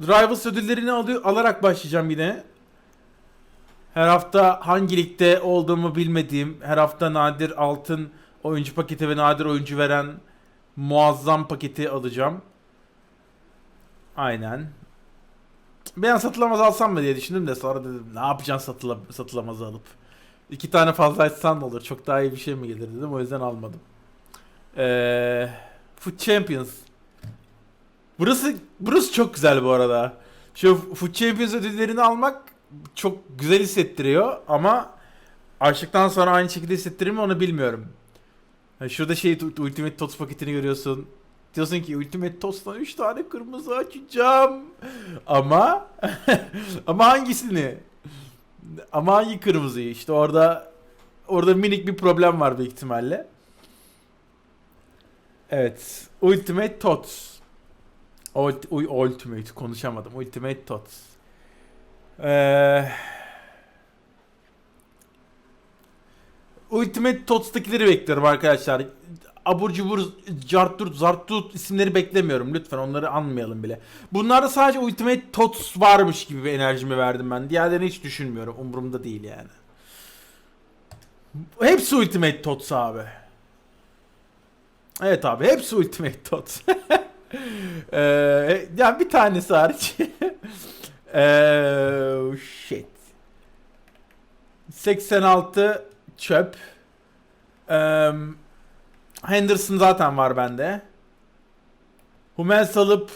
Rivals ödüllerini alıyor, alarak başlayacağım yine. Her hafta hangi ligde olduğumu bilmediğim, her hafta nadir altın oyuncu paketi ve nadir oyuncu veren muazzam paketi alacağım. Aynen. Ben satılamaz alsam mı diye düşündüm de sonra dedim ne yapacaksın satıla, satılamaz alıp. İki tane fazla açsan da olur. Çok daha iyi bir şey mi gelir dedim. O yüzden almadım. Eee Foot Champions. Burası burası çok güzel bu arada. Şu Foot Champions ödüllerini almak çok güzel hissettiriyor ama açtıktan sonra aynı şekilde hissettirir mi onu bilmiyorum. Yani şurada şey Ultimate Tots paketini görüyorsun. Diyorsun ki Ultimate Tots'tan 3 tane kırmızı açacağım. Ama ama hangisini? Ama hangi kırmızıyı? İşte orada orada minik bir problem var büyük ihtimalle. Evet. Ultimate Tots. Ult, uy, Ultimate konuşamadım. Ultimate Tots. Ee, Ultimate Tots'takileri bekliyorum arkadaşlar. Abur cubur, carturt, zartut isimleri beklemiyorum. Lütfen onları anmayalım bile. Bunlarda sadece Ultimate Tots varmış gibi bir enerjimi verdim ben. Diğerlerini hiç düşünmüyorum. Umurumda değil yani. Hepsi Ultimate Tots abi. Evet abi hepsi Ultimate Tots. ee, yani bir tanesi hariç. ee, shit. 86 çöp. Ee, Henderson zaten var bende. Hummels alıp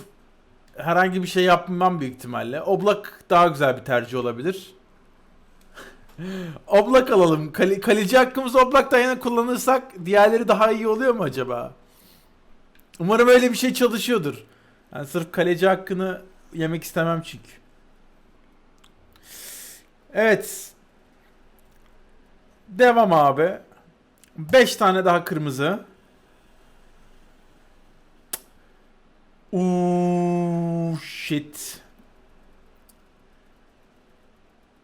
herhangi bir şey yapmam büyük ihtimalle. Oblak daha güzel bir tercih olabilir. Oblak alalım. Kale, kaleci hakkımızı Oblak'tan yana kullanırsak diğerleri daha iyi oluyor mu acaba? Umarım öyle bir şey çalışıyordur. Yani sırf kaleci hakkını yemek istemem çünkü. Evet. Devam abi. 5 tane daha kırmızı. Uuu shit.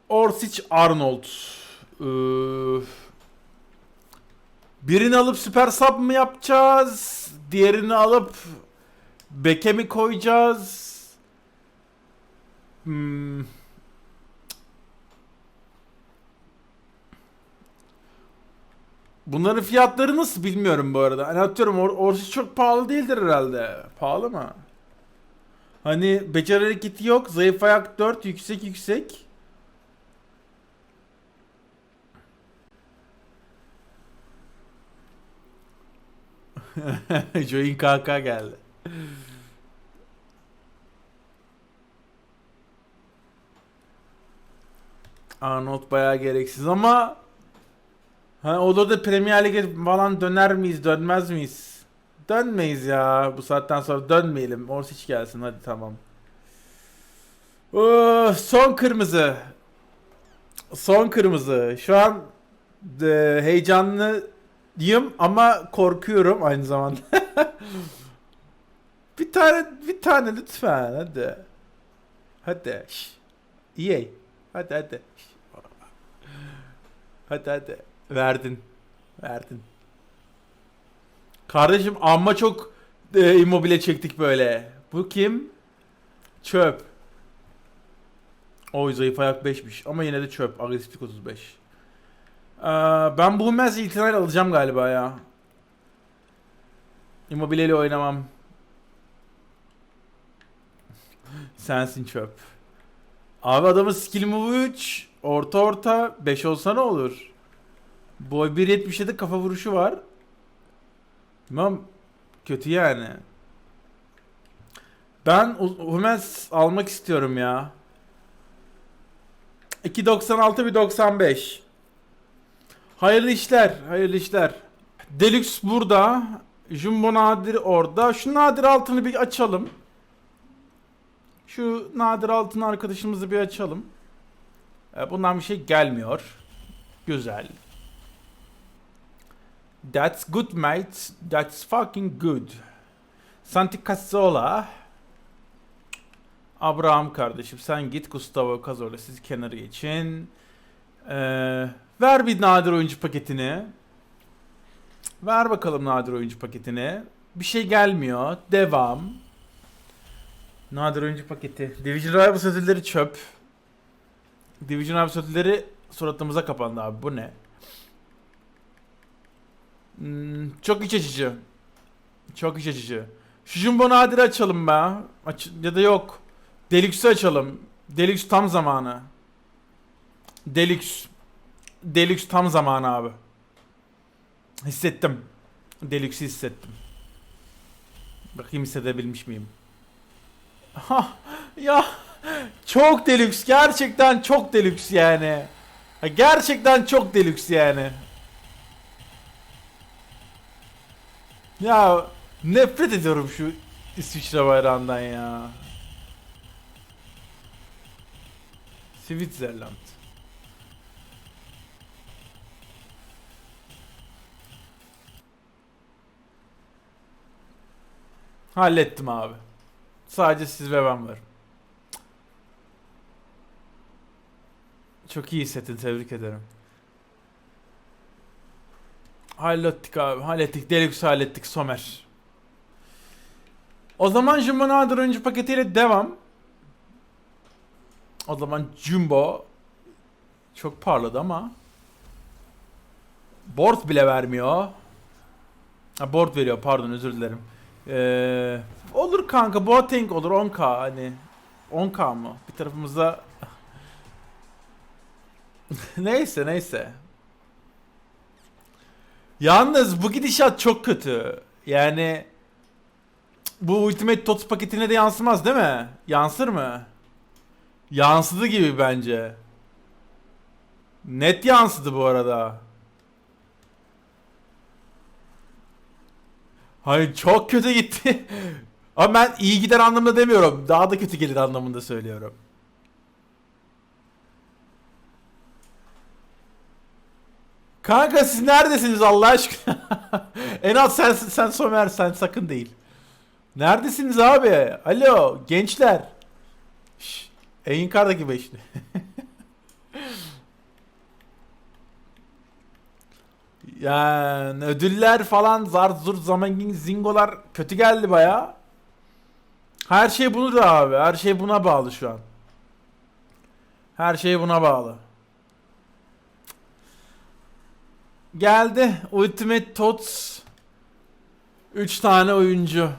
Orsic Arnold. Üf. Birini alıp süper sub mı yapacağız? Diğerini alıp beke mi koyacağız? Hmm. Bunların fiyatları nasıl bilmiyorum bu arada. Hani atıyorum or Orsic çok pahalı değildir herhalde. Pahalı mı? Hani beceri hareketi yok. Zayıf ayak 4. Yüksek yüksek. Join KK geldi. Arnold bayağı gereksiz ama Hani olur da Premier Lig'e falan döner miyiz, dönmez miyiz? Dönmeyiz ya. Bu saatten sonra dönmeyelim. Orsic gelsin hadi tamam. Oh, son kırmızı. Son kırmızı. Şu an de, heyecanlıyım ama korkuyorum aynı zamanda. bir tane bir tane lütfen hadi. Hadi. EA. Hadi hadi. Hadi hadi. Verdin. Verdin. Kardeşim amma çok e, immobile çektik böyle. Bu kim? Çöp. Oy zayıf ayak 5'miş ama yine de çöp. Agresiflik 35. Ee, ben bu Hummels itinayla alacağım galiba ya. Immobile ile oynamam. Sensin çöp. Abi adamın skill move 3. Orta orta 5 olsa ne olur? Boy 1.77 kafa vuruşu var. Tamam. Kötü yani. Ben Hummels almak istiyorum ya. 2.96 bir 95. Hayırlı işler. Hayırlı işler. Deluxe burada. Jumbo Nadir orada. Şu Nadir altını bir açalım. Şu Nadir altın arkadaşımızı bir açalım. E, Bundan bir şey gelmiyor. Güzel. That's good mate. That's fucking good. Santi Cazzola. Abraham kardeşim sen git Gustavo Cazorla siz kenarı geçin. Ee, ver bir nadir oyuncu paketini. Ver bakalım nadir oyuncu paketini. Bir şey gelmiyor. Devam. Nadir oyuncu paketi. Division Rivals ödülleri çöp. Division Rivals ödülleri suratımıza kapandı abi. Bu ne? Hmm, çok iç açıcı. Çok iç açıcı. Şu Jumbo Nadir'i açalım be. Aç ya da yok. Deluxe'u açalım. Deluxe tam zamanı. Deluxe. Deluxe tam zamanı abi. Hissettim. Deluxe'i hissettim. Bakayım hissedebilmiş miyim? Ha, ya çok deluxe gerçekten çok deluxe yani. Gerçekten çok deluxe yani. Ya nefret ediyorum şu İsviçre bayrağından ya. Switzerland. Hallettim abi. Sadece siz ve ben varım. Çok iyi hissettin tebrik ederim. Hallettik abi hallettik. Deluxe hallettik Somer. O zaman Jumbo Nadir oyuncu paketiyle devam. O zaman Jumbo çok parladı ama board bile vermiyor. Ha board veriyor pardon özür dilerim. Ee, olur kanka Boateng olur 10k hani 10k mı? Bir tarafımızda neyse neyse. Yalnız bu gidişat çok kötü. Yani bu Ultimate Tots paketine de yansımaz değil mi? Yansır mı? Yansıdı gibi bence. Net yansıdı bu arada. Hayır çok kötü gitti. Ama ben iyi gider anlamında demiyorum. Daha da kötü gelir anlamında söylüyorum. Kanka siz neredesiniz Allah aşkına? en az sen sen Somer sen sakın değil. Neredesiniz abi? Alo gençler. Şş, Enkardaki beşli. yani ödüller falan zar zur zamangin zingolar kötü geldi baya. Her şey bunu da abi. Her şey buna bağlı şu an. Her şey buna bağlı. Geldi. Ultimate Tots. 3 tane oyuncu.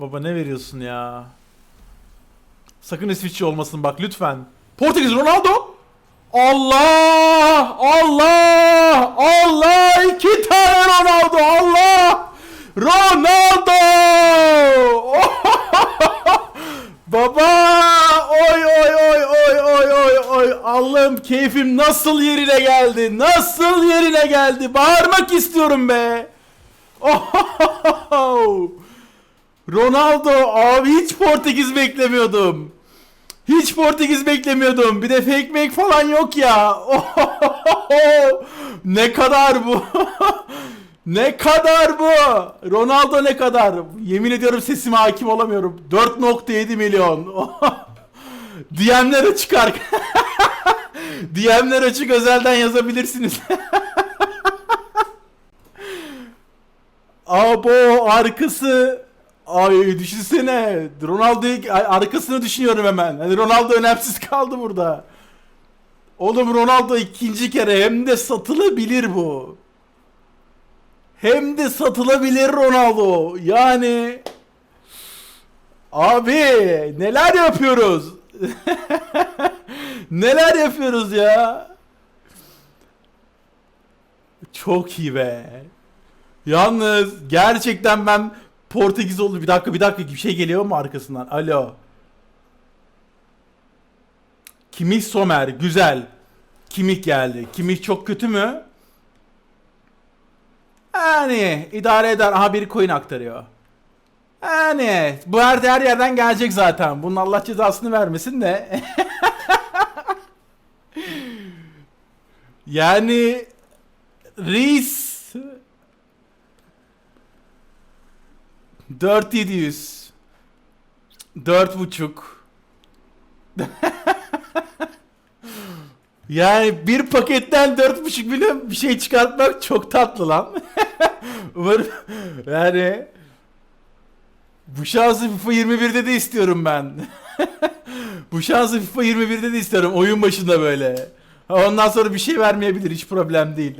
Baba ne veriyorsun ya? Sakın İsviçre olmasın bak lütfen. Portekiz Ronaldo. Allah! Allah! Allah! İki tane Ronaldo! Allah! Ronaldo! Baba! Oy oy oy oy oy oy oy! Allah'ım keyfim nasıl yerine geldi? Nasıl yerine geldi? Bağırmak istiyorum be! Ronaldo abi hiç Portekiz beklemiyordum. Hiç Portekiz beklemiyordum. Bir de fake make falan yok ya. ne kadar bu? ne kadar bu? Ronaldo ne kadar? Yemin ediyorum sesime hakim olamıyorum. 4.7 milyon. DM'ler açık arka. DM'ler açık özelden yazabilirsiniz. Abo arkası Ay düşünsene Ronaldo'yu arkasını düşünüyorum hemen. Hani Ronaldo önemsiz kaldı burada. Oğlum Ronaldo ikinci kere hem de satılabilir bu. Hem de satılabilir Ronaldo. Yani abi neler yapıyoruz? neler yapıyoruz ya? Çok iyi be. Yalnız gerçekten ben Portekiz oldu. Bir dakika bir dakika bir şey geliyor mu arkasından? Alo. Kimih Somer güzel. Kimih geldi. Kimih çok kötü mü? Yani idare eder. Aha biri coin aktarıyor. Yani bu her, her yerden gelecek zaten. Bunun Allah cezasını vermesin de. yani Reis 4700 Dört buçuk Yani bir paketten dört buçuk milyon bir şey çıkartmak çok tatlı lan. Umarım yani Bu şansı FIFA 21'de de istiyorum ben. Bu şansı FIFA 21'de de istiyorum oyun başında böyle. Ondan sonra bir şey vermeyebilir hiç problem değil.